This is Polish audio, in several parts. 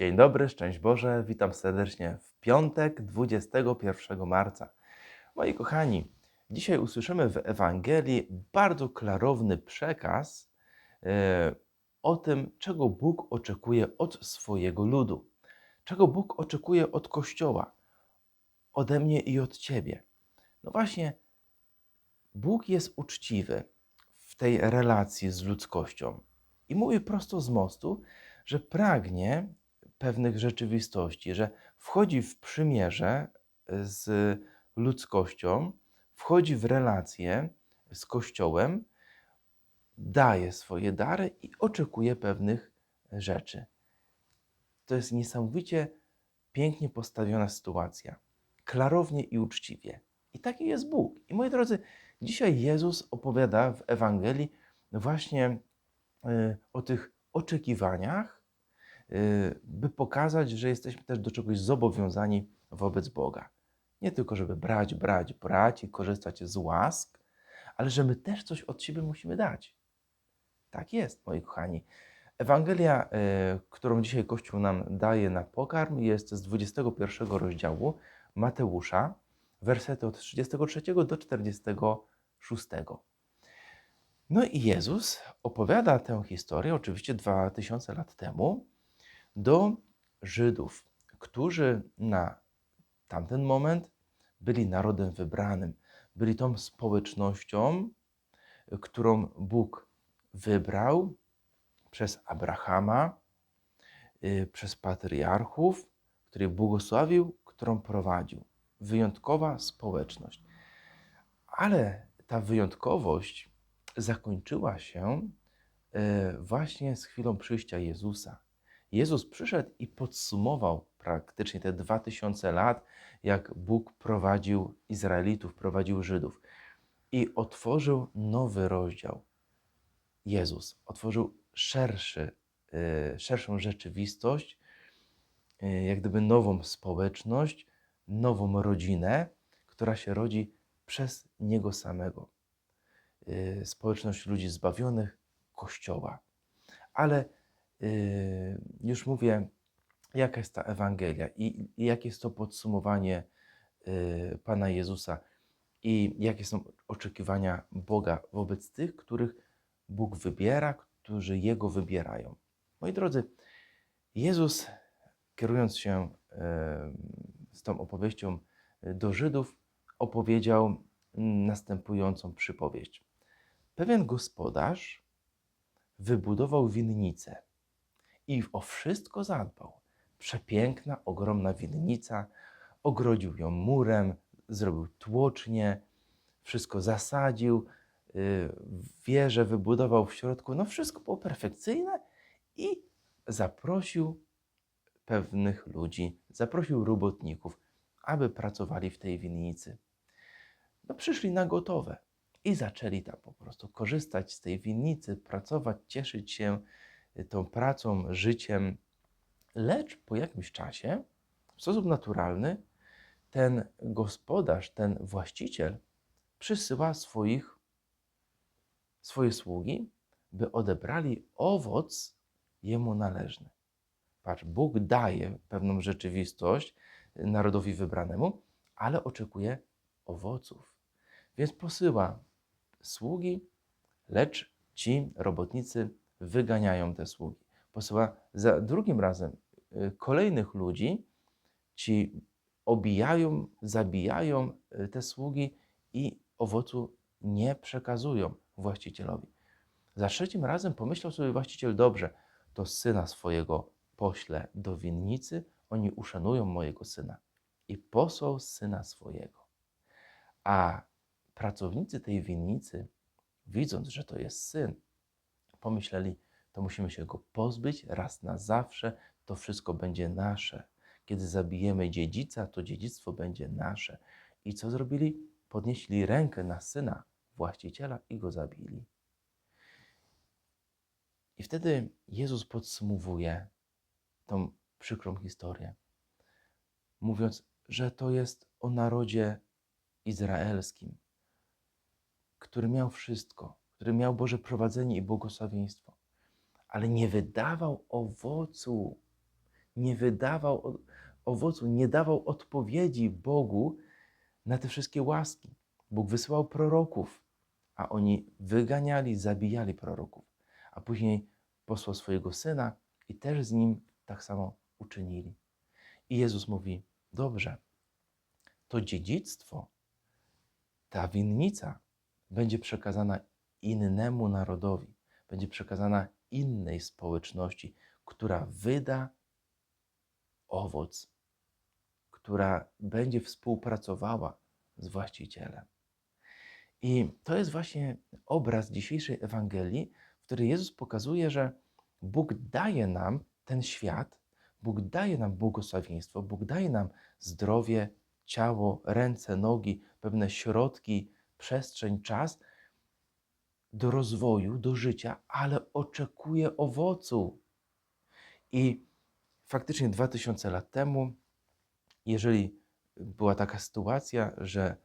Dzień dobry, szczęść Boże, witam serdecznie w piątek 21 marca. Moi kochani, dzisiaj usłyszymy w Ewangelii bardzo klarowny przekaz e, o tym, czego Bóg oczekuje od swojego ludu, czego Bóg oczekuje od Kościoła, ode mnie i od Ciebie. No właśnie, Bóg jest uczciwy w tej relacji z ludzkością i mówi prosto z mostu, że pragnie pewnych rzeczywistości, że wchodzi w przymierze z ludzkością, wchodzi w relacje z Kościołem, daje swoje dary i oczekuje pewnych rzeczy. To jest niesamowicie pięknie postawiona sytuacja, klarownie i uczciwie. I taki jest Bóg. I moi drodzy, dzisiaj Jezus opowiada w Ewangelii właśnie y, o tych oczekiwaniach, by pokazać, że jesteśmy też do czegoś zobowiązani wobec Boga. Nie tylko, żeby brać, brać, brać i korzystać z łask, ale że my też coś od siebie musimy dać. Tak jest, moi kochani. Ewangelia, y, którą dzisiaj Kościół nam daje na pokarm, jest z 21 rozdziału Mateusza, wersety od 33 do 46. No i Jezus opowiada tę historię, oczywiście 2000 lat temu, do Żydów, którzy na tamten moment byli narodem wybranym, byli tą społecznością, którą Bóg wybrał przez Abrahama, y, przez patriarchów, który błogosławił, którą prowadził. Wyjątkowa społeczność. Ale ta wyjątkowość zakończyła się e, właśnie z chwilą przyjścia Jezusa. Jezus przyszedł i podsumował praktycznie te 2000 lat, jak Bóg prowadził Izraelitów, prowadził Żydów i otworzył nowy rozdział. Jezus otworzył szerszy, e, szerszą rzeczywistość, e, jak gdyby nową społeczność, nową rodzinę, która się rodzi przez Niego samego. Y, społeczność ludzi zbawionych, Kościoła. Ale y, już mówię, jaka jest ta Ewangelia i, i jakie jest to podsumowanie y, Pana Jezusa i jakie są oczekiwania Boga wobec tych, których Bóg wybiera, którzy Jego wybierają. Moi drodzy, Jezus, kierując się z tą opowieścią do Żydów, opowiedział następującą przypowieść. Pewien gospodarz wybudował winnicę i o wszystko zadbał. Przepiękna, ogromna winnica, ogrodził ją murem, zrobił tłocznie, wszystko zasadził, y, wieżę wybudował w środku. No wszystko było perfekcyjne i zaprosił pewnych ludzi, zaprosił robotników, aby pracowali w tej winnicy. No przyszli na gotowe i zaczęli tam po prostu korzystać z tej winnicy, pracować, cieszyć się tą pracą, życiem. Lecz po jakimś czasie, w sposób naturalny, ten gospodarz, ten właściciel przysyła swoich, swoje sługi, by odebrali owoc jemu należny. Patrz, Bóg daje pewną rzeczywistość narodowi wybranemu, ale oczekuje owoców. Więc posyła sługi, lecz ci robotnicy wyganiają te sługi. Posyła za drugim razem y, kolejnych ludzi, ci obijają, zabijają y, te sługi i owocu nie przekazują właścicielowi. Za trzecim razem pomyślał sobie właściciel, dobrze, to syna swojego poślę do winnicy, oni uszanują mojego syna. I posłał syna swojego. A pracownicy tej winnicy, widząc, że to jest syn, pomyśleli, to musimy się go pozbyć raz na zawsze, to wszystko będzie nasze. Kiedy zabijemy dziedzica, to dziedzictwo będzie nasze. I co zrobili? Podnieśli rękę na syna właściciela i go zabili. I wtedy Jezus podsumowuje tą przykrą historię, mówiąc, że to jest o narodzie izraelskim, który miał wszystko, który miał Boże prowadzenie i błogosławieństwo, ale nie wydawał owocu, nie wydawał owocu, nie dawał odpowiedzi Bogu na te wszystkie łaski. Bóg wysyłał proroków, a oni wyganiali, zabijali proroków, a później posłał swojego syna i też z nim tak samo uczynili. I Jezus mówi: Dobrze, to dziedzictwo, ta winnica będzie przekazana innemu narodowi, będzie przekazana innej społeczności, która wyda owoc, która będzie współpracowała z właścicielem. I to jest właśnie obraz dzisiejszej Ewangelii, w której Jezus pokazuje, że Bóg daje nam ten świat, Bóg daje nam błogosławieństwo, Bóg daje nam zdrowie, ciało, ręce, nogi, pewne środki, przestrzeń, czas do rozwoju, do życia, ale oczekuje owocu. I faktycznie 2000 lat temu, jeżeli była taka sytuacja, że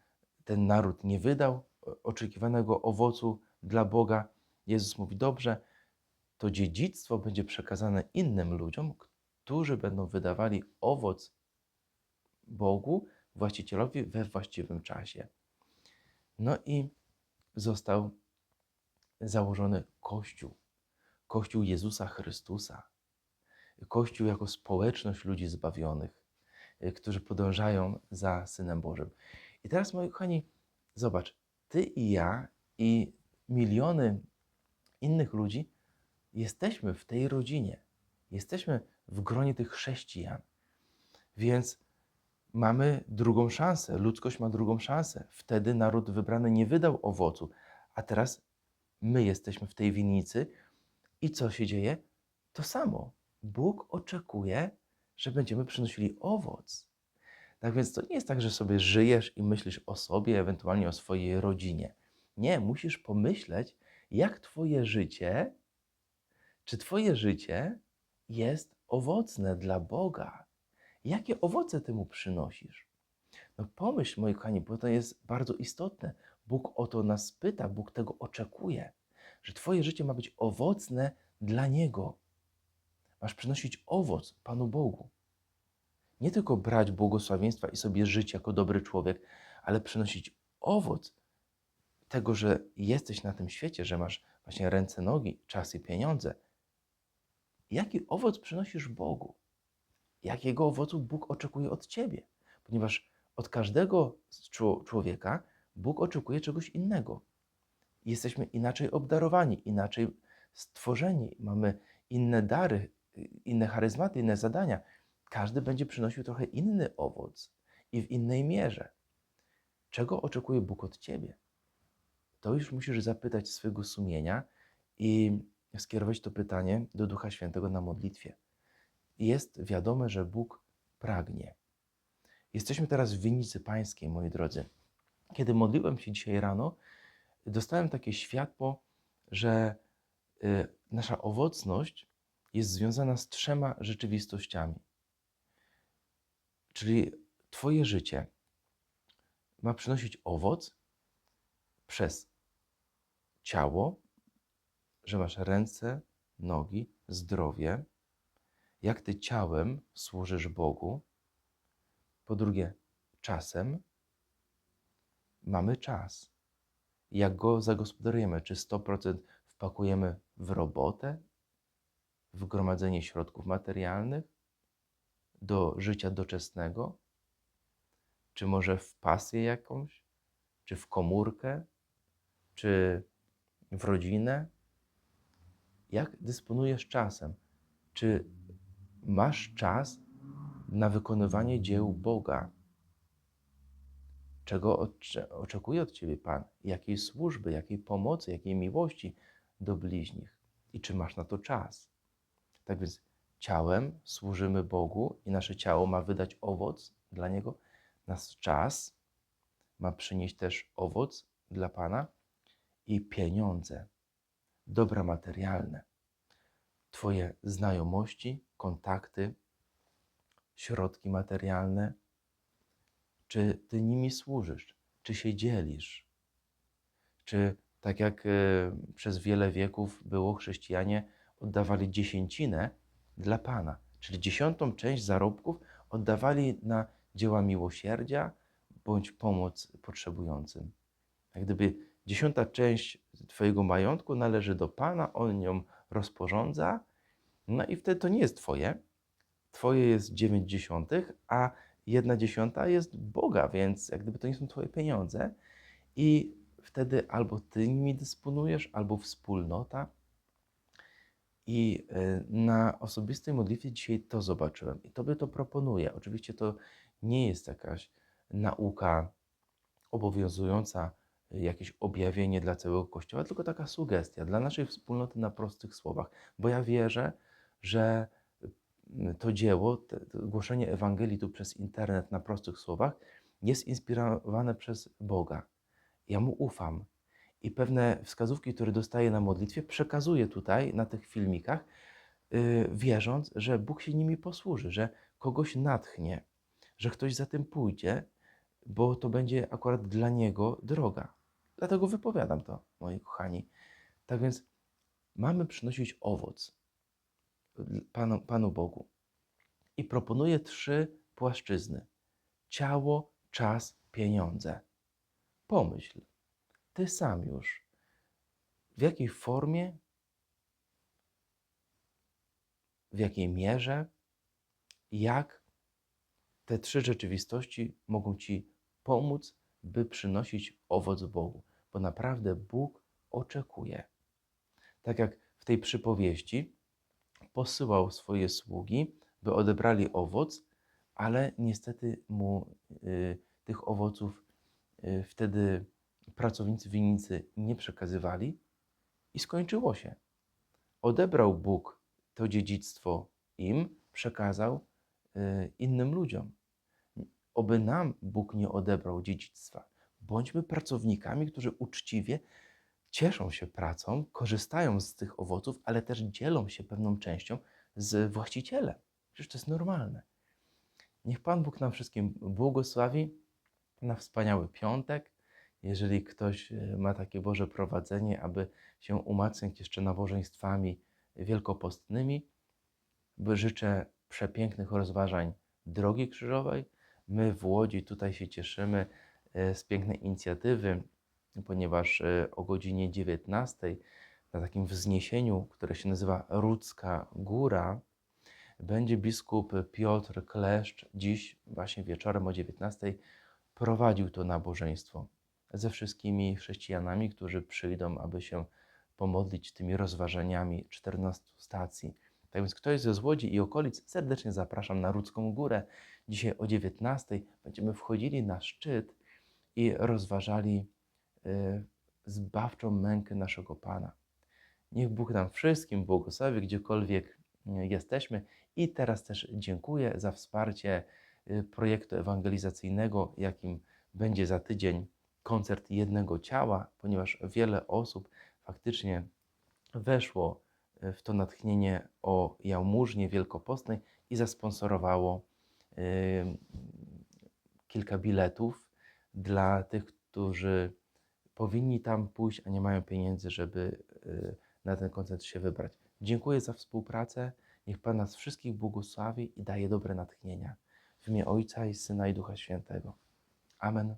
ten naród nie wydał oczekiwanego owocu dla Boga, Jezus mówi: Dobrze, to dziedzictwo będzie przekazane innym ludziom, którzy będą wydawali owoc Bogu, właścicielowi we właściwym czasie. No i został założony Kościół, Kościół Jezusa Chrystusa, Kościół jako społeczność ludzi zbawionych, y, którzy podążają za Synem Bożym. I teraz, moi kochani, zobacz, ty i ja i miliony innych ludzi jesteśmy w tej rodzinie, jesteśmy w gronie tych chrześcijan, więc mamy drugą szansę, ludzkość ma drugą szansę. Wtedy naród wybrany nie wydał owocu, a teraz my jesteśmy w tej winnicy i co się dzieje? To samo. Bóg oczekuje, że będziemy przynosili owoc. Tak więc to nie jest tak, że sobie żyjesz i myślisz o sobie, ewentualnie o swojej rodzinie. Nie, musisz pomyśleć, jak Twoje życie, czy Twoje życie jest owocne dla Boga. Jakie owoce Ty mu przynosisz? No pomyśl, moi kochani, bo to jest bardzo istotne. Bóg o to nas pyta, Bóg tego oczekuje, że Twoje życie ma być owocne dla Niego. Masz przynosić owoc Panu Bogu. Nie tylko brać błogosławieństwa i sobie żyć jako dobry człowiek, ale przynosić owoc tego, że jesteś na tym świecie, że masz właśnie ręce, nogi, czas i pieniądze. Jaki owoc przynosisz Bogu? Jakiego owocu Bóg oczekuje od ciebie? Ponieważ od każdego człowieka Bóg oczekuje czegoś innego. Jesteśmy inaczej obdarowani, inaczej stworzeni, mamy inne dary, inne charyzmaty, inne zadania. Każdy będzie przynosił trochę inny owoc i w innej mierze. Czego oczekuje Bóg od ciebie? To już musisz zapytać swojego sumienia i skierować to pytanie do Ducha Świętego na modlitwie. Jest wiadome, że Bóg pragnie. Jesteśmy teraz w winnicy pańskiej, moi drodzy. Kiedy modliłem się dzisiaj rano, dostałem takie światło, że y, nasza owocność jest związana z trzema rzeczywistościami. Czyli Twoje życie ma przynosić owoc przez ciało, że masz ręce, nogi, zdrowie, jak Ty ciałem służysz Bogu. Po drugie, czasem mamy czas. Jak go zagospodarujemy? Czy 100% wpakujemy w robotę, w gromadzenie środków materialnych, do życia doczesnego? Czy może w pasję jakąś? Czy w komórkę? Czy w rodzinę? Jak dysponujesz czasem? Czy masz czas na wykonywanie dzieł Boga? Czego ocze- oczekuje od Ciebie Pan? Jakiej służby, jakiej pomocy, jakiej miłości do bliźnich? I czy masz na to czas? Tak więc ciałem służymy Bogu i nasze ciało ma wydać owoc dla Niego. Nasz czas ma przynieść też owoc dla Pana i pieniądze, dobra materialne, Twoje znajomości, kontakty, środki materialne. Czy Ty nimi służysz? Czy się dzielisz? Czy tak jak e, przez wiele wieków było, chrześcijanie oddawali dziesięcinę dla Pana? Czyli dziesiątą część zarobków oddawali na dzieła miłosierdzia bądź pomoc potrzebującym. Jak gdyby dziesiąta część Twojego majątku należy do Pana, On nią rozporządza, no i wtedy to nie jest Twoje. Twoje jest dziewięć dziesiątych, a jedna dziesiąta jest Boga, więc jak gdyby to nie są Twoje pieniądze. I wtedy albo Ty nimi dysponujesz, albo wspólnota. I y, na osobistej modlitwie dzisiaj to zobaczyłem i Tobie to proponuję. Oczywiście to nie jest jakaś nauka obowiązująca, y, jakieś objawienie dla całego Kościoła, tylko taka sugestia dla naszej wspólnoty na prostych słowach, bo ja wierzę, że to dzieło, to głoszenie Ewangelii tu przez internet na prostych słowach jest inspirowane przez Boga. Ja mu ufam i pewne wskazówki, które dostaję na modlitwie, przekazuję tutaj na tych filmikach, yy, wierząc, że Bóg się nimi posłuży, że kogoś natchnie, że ktoś za tym pójdzie, bo to będzie akurat dla niego droga. Dlatego wypowiadam to, moi kochani. Tak więc mamy przynosić owoc Panu, Panu Bogu. I proponuję trzy płaszczyzny: ciało, czas, pieniądze. Pomyśl, ty sam już, w jakiej formie, w jakiej mierze, jak te trzy rzeczywistości mogą Ci pomóc, by przynosić owoc Bogu, bo naprawdę Bóg oczekuje. Tak jak w tej przypowieści posyłał swoje sługi, by odebrali owoc, ale niestety mu y, tych owoców y, wtedy pracownicy winnicy nie przekazywali i skończyło się. Odebrał Bóg to dziedzictwo im, przekazał y, innym ludziom. Oby nam Bóg nie odebrał dziedzictwa. Bądźmy pracownikami, którzy uczciwie cieszą się pracą, korzystają z tych owoców, ale też dzielą się pewną częścią z właścicielem. Przecież to jest normalne. Niech Pan Bóg nam wszystkim błogosławi na wspaniały piątek. Jeżeli ktoś e, ma takie Boże prowadzenie, aby się umacniać jeszcze nabożeństwami wielkopostnymi, życzę przepięknych rozważań drogi krzyżowej. My w Łodzi tutaj się cieszymy e, z pięknej inicjatywy, ponieważ e, o godzinie 19 na takim wzniesieniu, które się nazywa Rudzka Góra, będzie biskup Piotr Kleszcz dziś właśnie wieczorem o 19 prowadził to nabożeństwo ze wszystkimi chrześcijanami, którzy przyjdą, aby się pomodlić tymi rozważaniami 14 stacji. Tak więc kto jest ze Złodzi i okolic, serdecznie zapraszam na Rudzką Górę. Dzisiaj o 19 będziemy wchodzili na szczyt i rozważali y, zbawczą mękę naszego Pana. Niech Bóg nam wszystkim błogosławi, gdziekolwiek y, jesteśmy. I teraz też dziękuję za wsparcie y, projektu ewangelizacyjnego, jakim będzie za tydzień koncert jednego ciała, ponieważ wiele osób faktycznie weszło w to natchnienie o jałmużnie wielkopostnej i zasponsorowało y, kilka biletów dla tych, którzy powinni tam pójść, a nie mają pieniędzy, żeby y, na ten koncert się wybrać. Dziękuję za współpracę. Niech Pan nas wszystkich błogosławi i daje dobre natchnienia. W imię Ojca i Syna i Ducha Świętego. Amen.